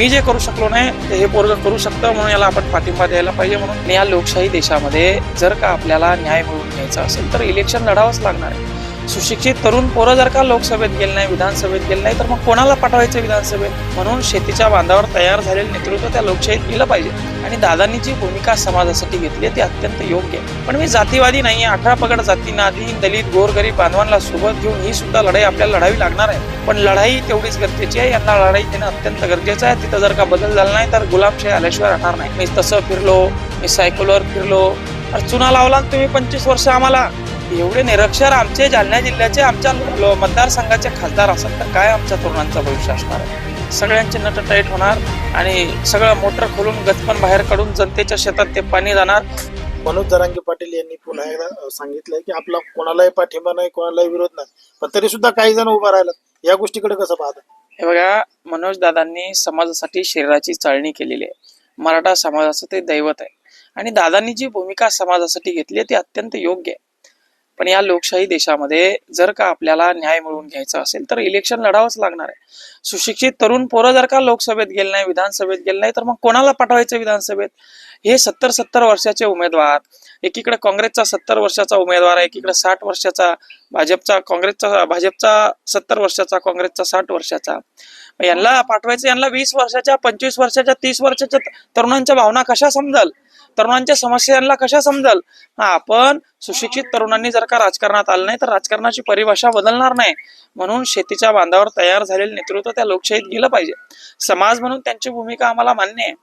मी जे करू शकलो नाही ते हे पोरग करू शकतं म्हणून याला आपण पाठिंबा द्यायला पाहिजे म्हणून. या लोकशाही देशामध्ये जर का आपल्याला न्याय मिळवून घ्यायचा असेल तर इलेक्शन लढावंच लागणार आहे. सुशिक्षित तरुण पोरं जर का लोकसभेत गेले नाही विधानसभेत गेले नाही तर मग कोणाला पाठवायचं विधानसभेत? म्हणून शेतीच्या बांधावर तयार झालेलं नेतृत्व त्या लोकशाहीत गेलं पाहिजे. आणि दादांनी जी भूमिका समाजासाठी घेतली आहे ती अत्यंत योग्य आहे. पण मी जातीवादी नाही आहे अठरा पगड जातीनादी दलित गोरगरीब बांधवांना सोबत घेऊन ही सुद्धा लढाई आपल्याला लढावी लागणार आहे. पण लढाई तेवढीच गरजेची आहे. यांना लढाई देणं अत्यंत गरजेचं आहे. तिथं जर का बदल झाला नाही तर गुलामशाही आल्याशिवाय राहणार नाही. मी तसं फिरलो मी सायकलवर फिरलो. अरे चुना लावला आणि तुम्ही पंचवीस वर्ष आम्हाला. एवढे निरक्षर आमचे जालना जिल्ह्याचे आमच्या मतदारसंघाचे खासदार असेल तर काय आमच्या तरुणांचं भविष्य असणार? आहे सगळ्यांचे नट टाईट होणार आणि सगळं मोटर खोलून गचपण बाहेर काढून जनतेच्या शेतात ते पाणी जाणार. मनोज जरांगे पाटील यांनी पुन्हा एकदा सांगितलंय की आपला कोणालाही पाठिंबा नाही कोणालाही विरोध नाही. पण तरी सुद्धा काही जण उभा राहिला या गोष्टीकडे कसं पाहता? हे बघा मनोज दादांनी समाजासाठी शरीराची चाळणी केलेली आहे. मराठा समाजाचं ते दैवत आहे. आणि दादांनी जी भूमिका समाजासाठी घेतली आहे ती अत्यंत योग्य आहे. पण या लोकशाही देशामध्ये जर का आपल्याला न्याय मिळवून घ्यायचा असेल तर इलेक्शन लढावंच लागणार आहे. सुशिक्षित तरुण पोरं जर का लोकसभेत गेले नाही विधानसभेत गेले नाही तर मग कोणाला पाठवायचं विधानसभेत? हे सत्तर सत्तर वर्षाचे उमेदवार एकीकडे काँग्रेसचा सत्तर वर्षाचा उमेदवार आहे एकीकडे साठ वर्षाचा भाजपचा काँग्रेसचा भाजपचा सत्तर वर्षाचा काँग्रेसचा साठ वर्षाचा. यांना पाठवायचं यांना वीस वर्षाच्या पंचवीस वर्षाच्या तीस वर्षाच्या तरुणांच्या भावना कशा समजाल? तरुणांच्या समस्यांना कशा समजाल? हा आपण सुशिक्षित तरुणांनी जर का राजकारणात आलं नाही तर राजकारणाची परिभाषा बदलणार नाही. म्हणून शेतीच्या बांधावर तयार झालेलं नेतृत्व त्या लोकशाहीत गेलं पाहिजे. समाज म्हणून त्यांची भूमिका आम्हाला मान्य आहे.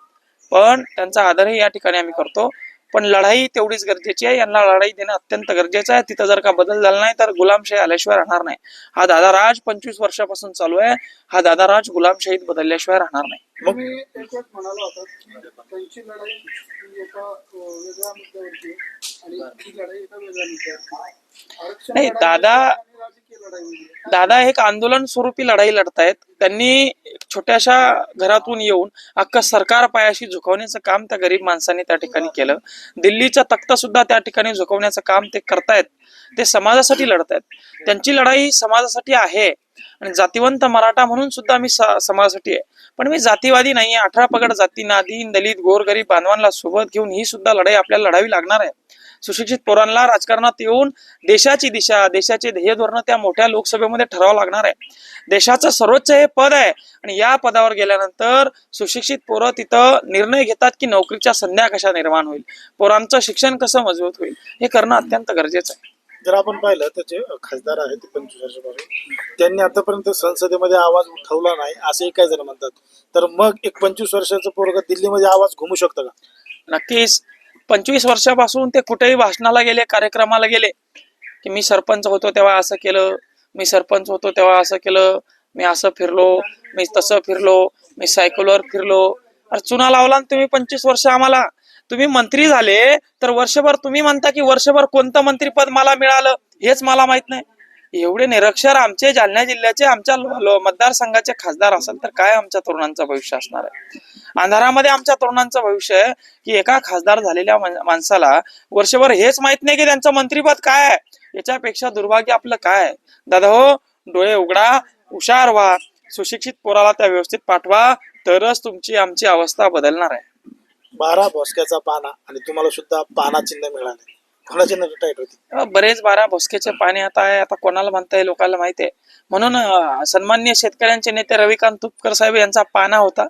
पण त्यांचा आदरही या ठिकाणी आम्ही करतो. पण लढाई तेवढीच गरजेची आहे. यांना लढाई देणं अत्यंत गरजेचं आहे. तिथं जर का बदल झाला नाही तर गुलामशाही आल्याशिवाय राहणार नाही. हा दादा राज पंचवीस वर्षापासून चालू आहे. हा दादा राज गुलामशाहीत बदलल्याशिवाय राहणार नाही. मग म्हणाला होता की त्यांची लढाई ही एका अ, वेगळ्या मुद्द्यावरती नाही, दादा-. दादा एक आंदोलन स्वरूपी लढाई लढतायत. त्यांनी छोट्याशा घरातून येऊन अख्खं सरकार पायाशी झुकवण्याचं काम त्या गरीब माणसांनी त्या ठिकाणी केलं. दिल्लीचा तख्त सुद्धा त्या ठिकाणी झुकवण्याचं काम ते करतायत. ते समाजासाठी लढतायत. त्यांची लढाई समाजासाठी आहे. आणि जातीवंत मराठा म्हणून सुद्धा मी समाजासाठी आहे. पण मी जातीवादी नाही आहे अठरा पगड जाती नादी दलित गोरगरीब बांधवांना सोबत घेऊन ही सुद्धा लढाई आपल्याला लढावी लागणार आहे. सुशिक्षित पोरांना राजकारणात येऊन देशाची दिशा देशाचे ध्येय धोरण त्या मोठ्या लोकसभेमध्ये ठरावं लागणार आहे. देशाचं सर्वोच्च हे पद आहे आणि या पदावर गेल्यानंतर सुशिक्षित पोरं तिथं निर्णय घेतात की नोकरीच्या संध्या कशा निर्माण होईल. पोरांचं शिक्षण कसं मजबूत होईल हे करणं अत्यंत गरजेचं आहे. जर आपण पाहिलं तर जे खासदार आहेत ते पंचवीस वर्षापासून त्यांनी आतापर्यंत संसदेमध्ये आवाज उठवला नाही असेही काही जण म्हणतात. तर मग एक पंचवीस वर्षाचं पोरग दिल्लीमध्ये आवाज घुमू शकतं का? नक्कीच. पंचवीस वर्षापासून ते कुठेही भाषणाला गेले कार्यक्रमाला गेले की मी सरपंच होतो तेव्हा असं केलं मी सरपंच होतो तेव्हा असं केलं मी असं फिरलो मी तसं फिरलो मी सायकलवर फिरलो. अरे चुना लावला आणि तुम्ही पंचवीस वर्ष आम्हाला. तुम्ही मंत्री झाले तर वर्षभर तुम्ही म्हणता की वर्षभर कोणतं मंत्रीपद मला मिळालं हेच मला माहीत नाही. एवढे निरक्षर आमचे जालना जिल्ह्याचे आमच्या मतदारसंघाचे खासदार असेल तर काय आमच्या तरुणांचं भविष्य असणार आहे? अंधारामध्ये आमच्या तरुणांचं भविष्य आहे की एका खासदार झालेल्या माणसाला वर्षभर हेच माहीत नाही की त्यांचं मंत्रीपद काय आहे? याच्यापेक्षा दुर्भाग्य आपलं काय दादा हो डोळे उघडा हुशार व्हा सुशिक्षित पोराला त्या व्यवस्थित पाठवा तरच तुमची आमची अवस्था बदलणार आहे. बारा भोसक्याचा पाना आणि तुम्हाला सुद्धा पाना चिन्ह मिळाले. कोणाची नजर टाईट होती. अं, बरेच बारा भोसकेचे पाणी आता आहे आता कोणाला म्हणताय लोकांना माहिती आहे. म्हणून अं, सन्माननीय शेतकऱ्यांचे नेते रविकांत तुपकर साहेब यांचा पाना होता.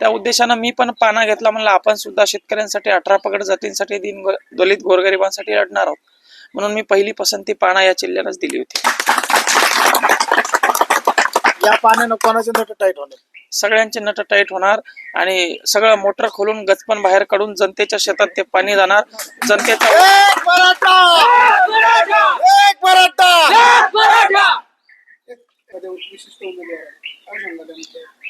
त्या उद्देशानं मी पण पाना घेतला म्हणलं आपण सुद्धा शेतकऱ्यांसाठी अठरा पगड जातींसाठी दिन दलित गोरगरिबांसाठी लढणार आहोत. म्हणून मी पहिली पसंती पाना या जिल्ह्यालाच दिली होती. या पाण्यानं कोणाची नजर टाईट होणार? सगळ्यांचे नट टाईट होणार आणि सगळं मोटर खोलून गचपण बाहेर काढून जनतेच्या शेतात ते पाणी जाणार. जनतेचा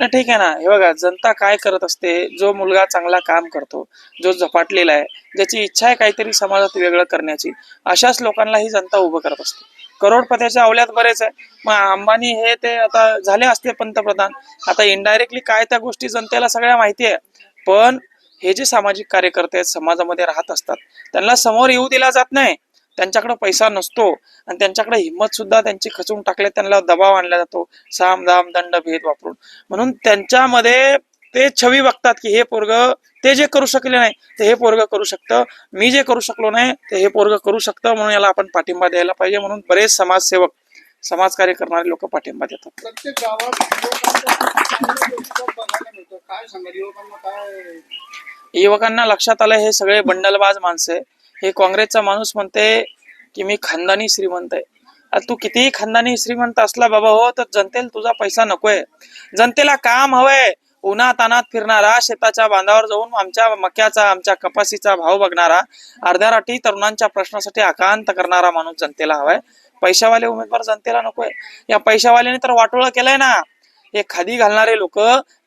ठीक आहे ना. हे बघा जनता काय करत असते जो मुलगा चांगला काम करतो जो झपाटलेला आहे ज्याची इच्छा आहे काहीतरी समाजात वेगळं करण्याची अशाच लोकांना ही जनता उभं करत असते. करोडपत्याच्या अवल्यात बरेच आहे. मग अंबानी हे ते आता झाले असते पंतप्रधान. आता इनडायरेक्टली काय त्या गोष्टी जनतेला सगळ्या माहिती आहे. पण हे जे सामाजिक कार्यकर्ते आहेत समाजामध्ये राहत असतात त्यांना समोर येऊ दिला जात नाही. त्यांच्याकडे पैसा नसतो. आणि त्यांच्याकडे हिंमत सुद्धा त्यांची खचून टाकले त्यांना दबाव आणला जातो. साम दाम दंड भेद वापरून. म्हणून त्यांच्यामध्ये ते छवी बघतात की हे पोरग ते जे करू शकले नाही ते हे पोरग करू शकतं. मी जे करू शकलो नाही ते हे पोरग करू शकतं म्हणून याला आपण पाठिंबा द्यायला पाहिजे म्हणून बरेच समाजसेवक समाजकार्य करणारे लोक पाठिंबा देतात. प्रत्येक गावात युवकांना लक्षात आलं हे सगळे बंडलबाज माणसं आहे. हे काँग्रेसचा माणूस म्हणते की मी खानदानी श्रीमंत आहे. तू कितीही खानदानी श्रीमंत असला बाबा हो तर जनतेला तुझा पैसा नकोय. जनतेला काम हवंय. उन्हात तानात फिरणारा शेताच्या बांधावर जाऊन आमच्या मक्याचा आमच्या कपासीचा भाव बघणारा अर्ध्या राठी तरुणांच्या प्रश्नासाठी आकांत करणारा माणूस जनतेला हवाय. पैशावाले उमेदवार जनतेला नकोय. या पैशावाल्याने तर वाटोळं केलंय ना. हे खादी घालणारे लोक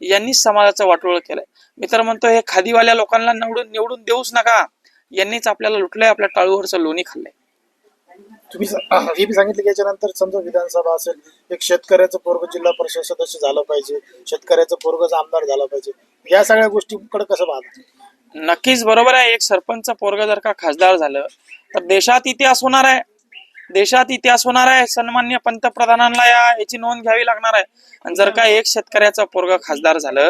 यांनीच समाजाचं वाटोळं केलंय. मी तर म्हणतो हे खादीवाल्या लोकांना निवडून निवडून देऊच नका. यांनीच आपल्याला लुटलंय आपल्या टाळूवरचं लोणी खाल्लंय. तुम्ही हे बी सांगितलं की याच्यानंतर समजा विधानसभा असेल एक शेतकऱ्याचं पोरग जिल्हा परिषद सदस्य झालं पाहिजे शेतकऱ्याचं पोरगच आमदार झालं पाहिजे. या सगळ्या गोष्टीकडे कसं पाहत? नक्कीच बरोबर आहे. एक सरपंच पोरग जर का खासदार झालं तर देशात इतिहास होणार आहे. देशात इतिहास होणार आहे. सन्मान्य पंतप्रधानांना या याची नोंद घ्यावी लागणार आहे. आणि जर का एक शेतकऱ्याचं पोरग खासदार झालं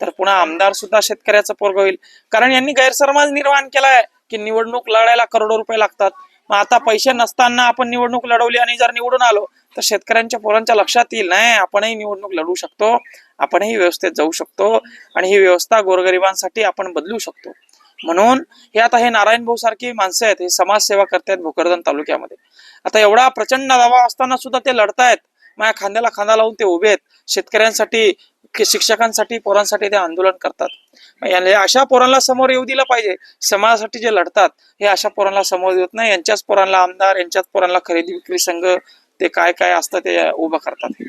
तर पुन्हा आमदार सुद्धा शेतकऱ्याचं पोरग होईल. कारण यांनी गैरसमज निर्माण केलाय की निवडणूक लढायला करोडो रुपये लागतात. मग आता पैसे नसताना आपण निवडणूक लढवली आणि जर निवडून आलो तर शेतकऱ्यांच्या पोरांच्या लक्षात येईल नाही आपणही निवडणूक लढवू शकतो आपणही व्यवस्थेत जाऊ शकतो आणि ही व्यवस्था गोरगरिबांसाठी आपण बदलू शकतो. म्हणून हे आता हे नारायण भाऊ सारखी माणसं आहेत हे समाजसेवा करतायत भोकरदन तालुक्यामध्ये. आता एवढा प्रचंड दावा असताना सुद्धा ते लढतायत. माझ्या खांद्याला खांदा लावून ते उभे आहेत. शेतकऱ्यांसाठी की शिक्षकांसाठी पोरांसाठी ते आंदोलन करतात. अशा पोरांना समोर येऊ दिलं पाहिजे. समाजासाठी जे लढतात हे अशा पोरांना समोर येत नाही. यांच्याच पोरांना आमदार यांच्याच पोरांना खरेदी विक्री संघ ते काय काय असतं ते उभं करतात.